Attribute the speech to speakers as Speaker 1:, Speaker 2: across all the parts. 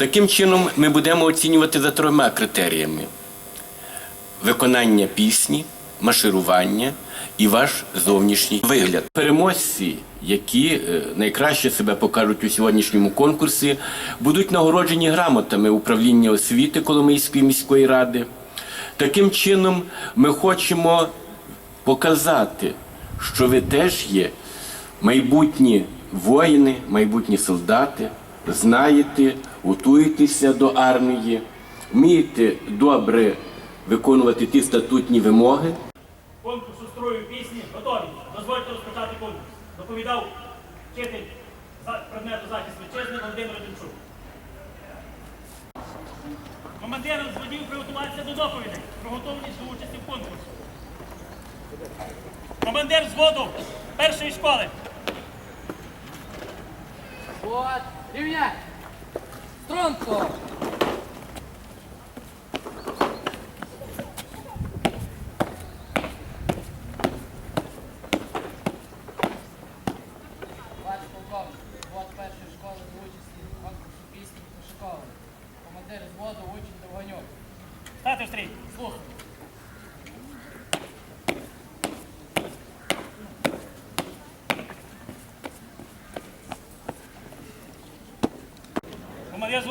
Speaker 1: Таким чином, ми будемо оцінювати за трьома критеріями: виконання пісні, марширування і ваш зовнішній вигляд. Переможці, які е, найкраще себе покажуть у сьогоднішньому конкурсі, будуть нагороджені грамотами управління освіти Коломийської міської ради. Таким чином, ми хочемо показати, що ви теж є майбутні воїни, майбутні солдати, знаєте, готуєтеся до армії, вмієте добре виконувати ті статутні вимоги.
Speaker 2: конкурсу строю пісні готові. Дозвольте розпочати конкурс. Доповідав вчитель предмету захист вітчизни Володимир Демчук. Командир зводів приготуватися до доповідей про готовність до участі в конкурсі. Командир взводу першої школи.
Speaker 3: Вот, рівняй! Струнко! Ваш полковник, взвод першої школи до участі в конкурсу пісні Пошуковий. Командир взводу учень Довганюк.
Speaker 2: Стати в стрій.
Speaker 3: Слухай.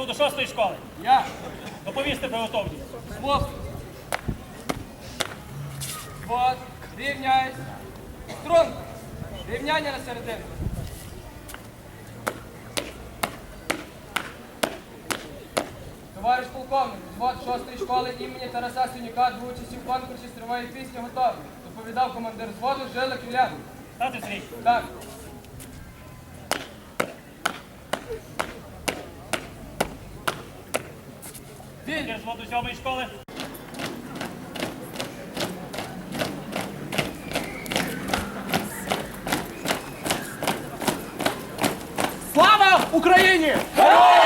Speaker 2: Взводу шостої школи.
Speaker 3: Я,
Speaker 2: Доповісти про готовність.
Speaker 3: слухай. Вот, рівняйсь. Струнко! Рівняння на середину. Товариш полковник, взвод шостої школи імені Тараса Сюніка до участі в конкурсі стриває пісня готові. Доповідав командир взводу Жилик Юлян.
Speaker 2: Стати в стрій.
Speaker 3: Так.
Speaker 2: Командир сьомої школи.
Speaker 3: Слава Україні!
Speaker 4: Героям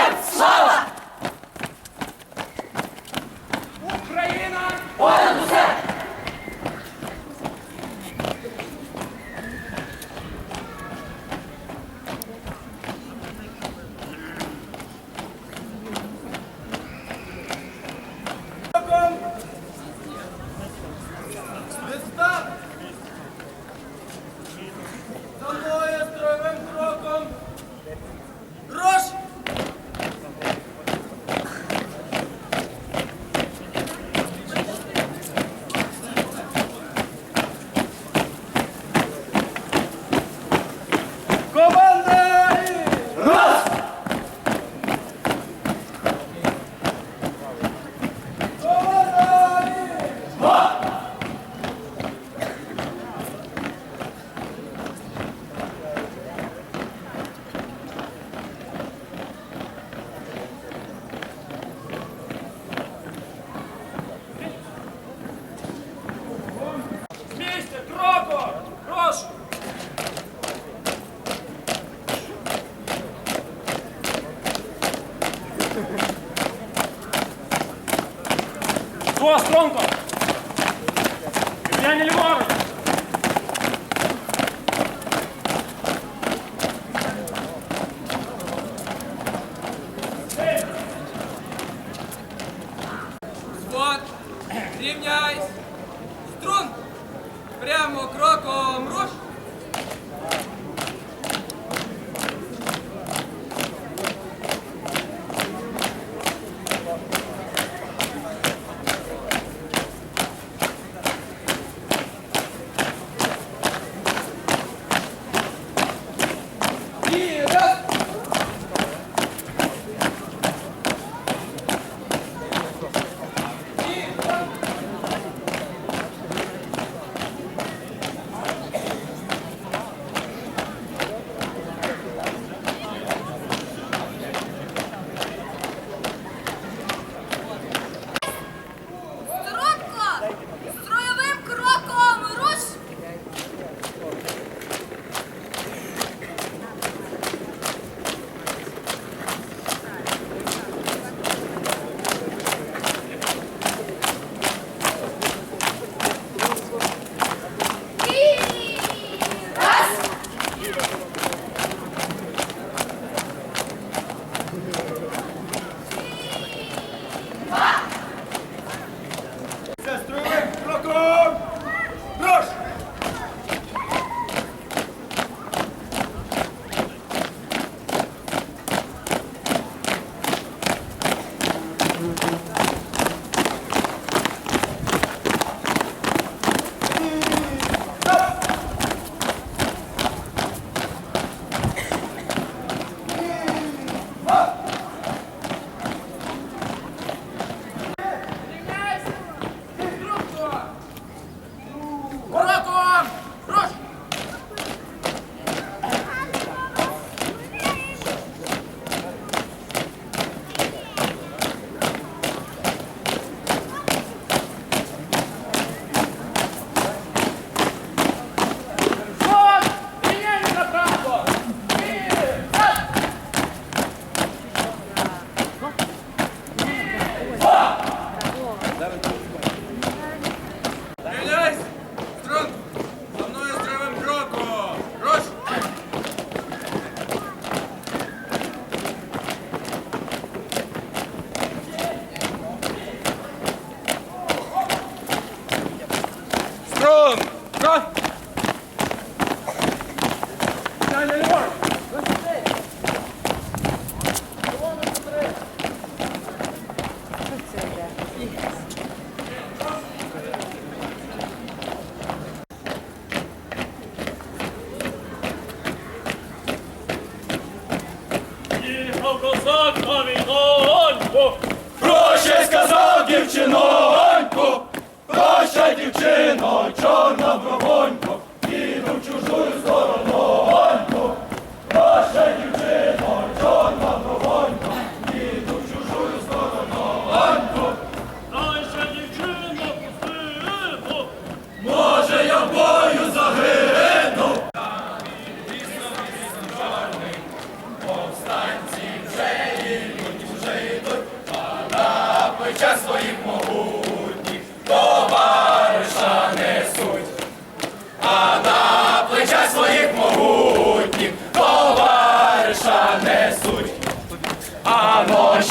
Speaker 5: дівчино, чорна вогонь.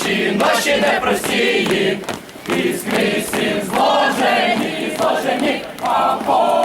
Speaker 5: наші, не непростії, і з зложені, зложені, а
Speaker 3: Бог.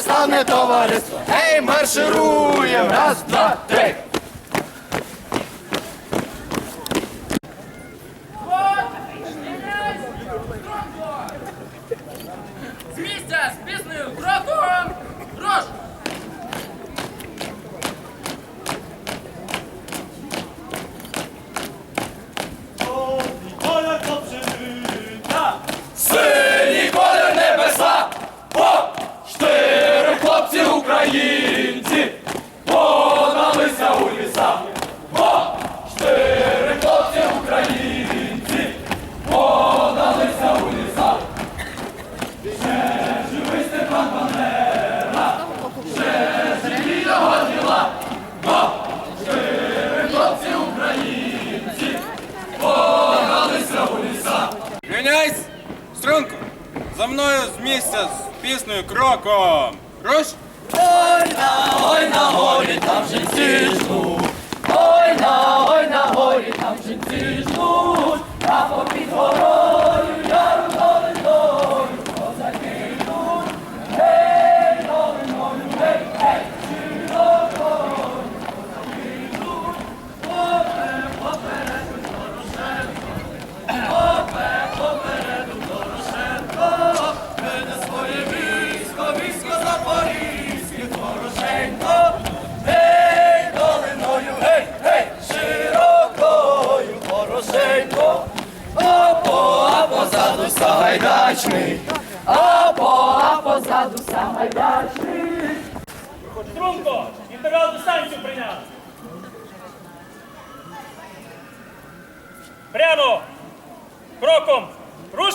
Speaker 3: стане товариство.
Speaker 5: Ей, маршируємо! Раз, два, три.
Speaker 6: піснею кроком.
Speaker 7: Русь!
Speaker 5: Ой на, ой на горі, там жінці ждуть. Ой на, ой на горі, там жінці ждуть. А попід горою Сагайдачний,
Speaker 3: Апо, апо, ззаду Сагайдачний.
Speaker 2: Струнко, інтервал дистанцію прийняв. Прямо. Кроком. Руш.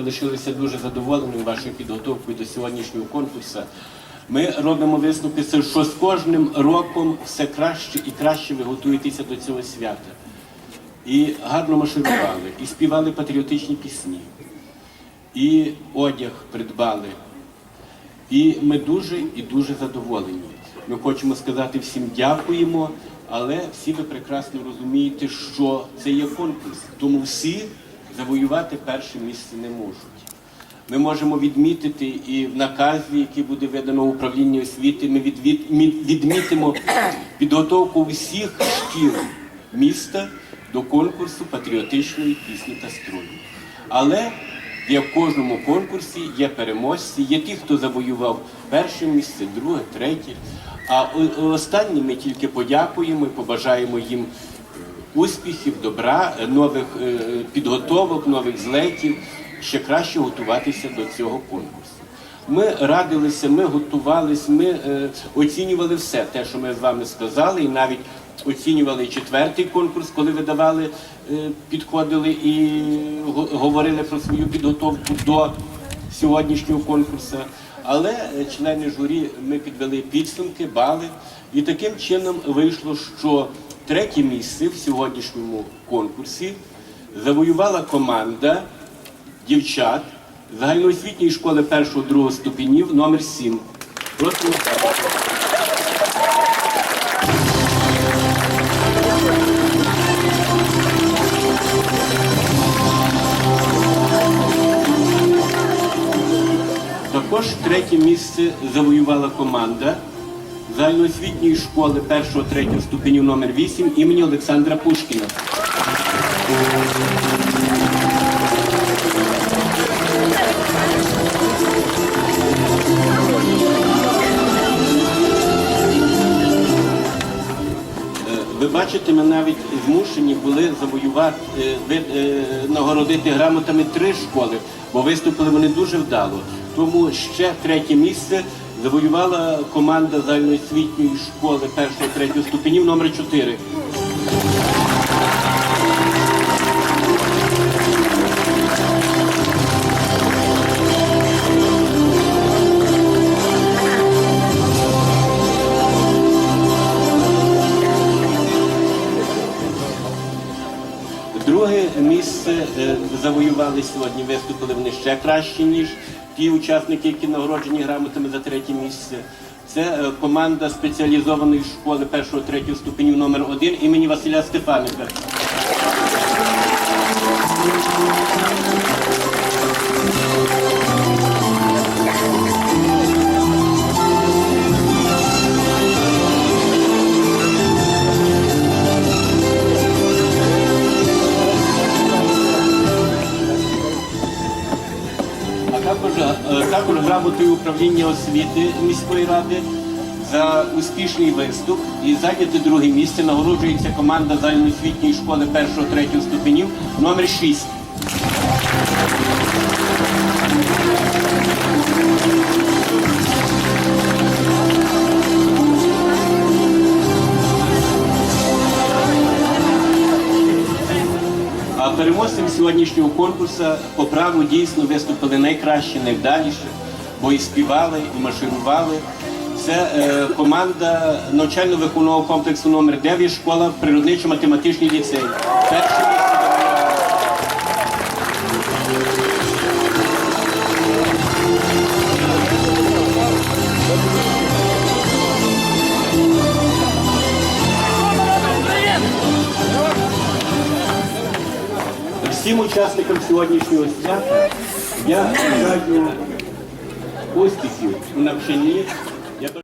Speaker 1: Залишилися дуже задоволеними вашою підготовкою до сьогоднішнього конкурсу. Ми робимо висновки, що з кожним роком все краще і краще ви готуєтеся до цього свята. І гарно марширували, і співали патріотичні пісні, і одяг придбали. І ми дуже і дуже задоволені. Ми хочемо сказати всім дякуємо, але всі ви прекрасно розумієте, що це є конкурс, тому всі завоювати перше місце не можуть. Ми можемо відмітити і в наказі, який буде видано управління освіти, ми відмітимо підготовку всіх шкіл міста до конкурсу патріотичної пісні та строю. Але як в кожному конкурсі є переможці, є ті, хто завоював перше місце, друге, третє. А останні ми тільки подякуємо і побажаємо їм успіхів, добра, е, нових е, підготовок, нових злетів, ще краще готуватися до цього конкурсу. Ми радилися, ми готувалися, ми е, оцінювали все те, що ми з вами сказали, і навіть оцінювали четвертий конкурс, коли ви давали, е, підходили і говорили про свою підготовку до сьогоднішнього конкурсу. Але члени журі ми підвели підсумки, бали, і таким чином вийшло, що третє місце в сьогоднішньому конкурсі завоювала команда дівчат загальноосвітньої школи першого-другого ступенів номер 7. Просимо. Також третє місце завоювала команда загальноосвітньої школи першого-третього ступенів номер 8 імені Олександра Пушкіна. Е, Ви бачите, ми навіть змушені були завоювати, е, е, нагородити грамотами три школи, бо виступили вони дуже вдало. Тому ще третє місце завоювала команда загальноосвітньої школи першого третього ступенів номер 4. Друге місце е, завоювали сьогодні, виступили вони ще краще, ніж ті учасники, які нагороджені грамотами за третє місце. Це е, команда спеціалізованої школи першого-третього ступенів номер 1 імені Василя Стефаника. Е, також грамотою управління освіти міської ради за успішний виступ і зайняти друге місце нагороджується команда загальноосвітньої школи 1-3 ступенів номер 6. Переможцем сьогоднішнього конкурсу по праву дійсно виступили найкраще, найвдаліше, бо і співали, і марширували. Це е, команда навчально-виховного комплексу номер 9 школа природничо-математичний ліцей. Перше місце Всім учасникам сьогоднішнього свята я бажаю успіхів у навчанні.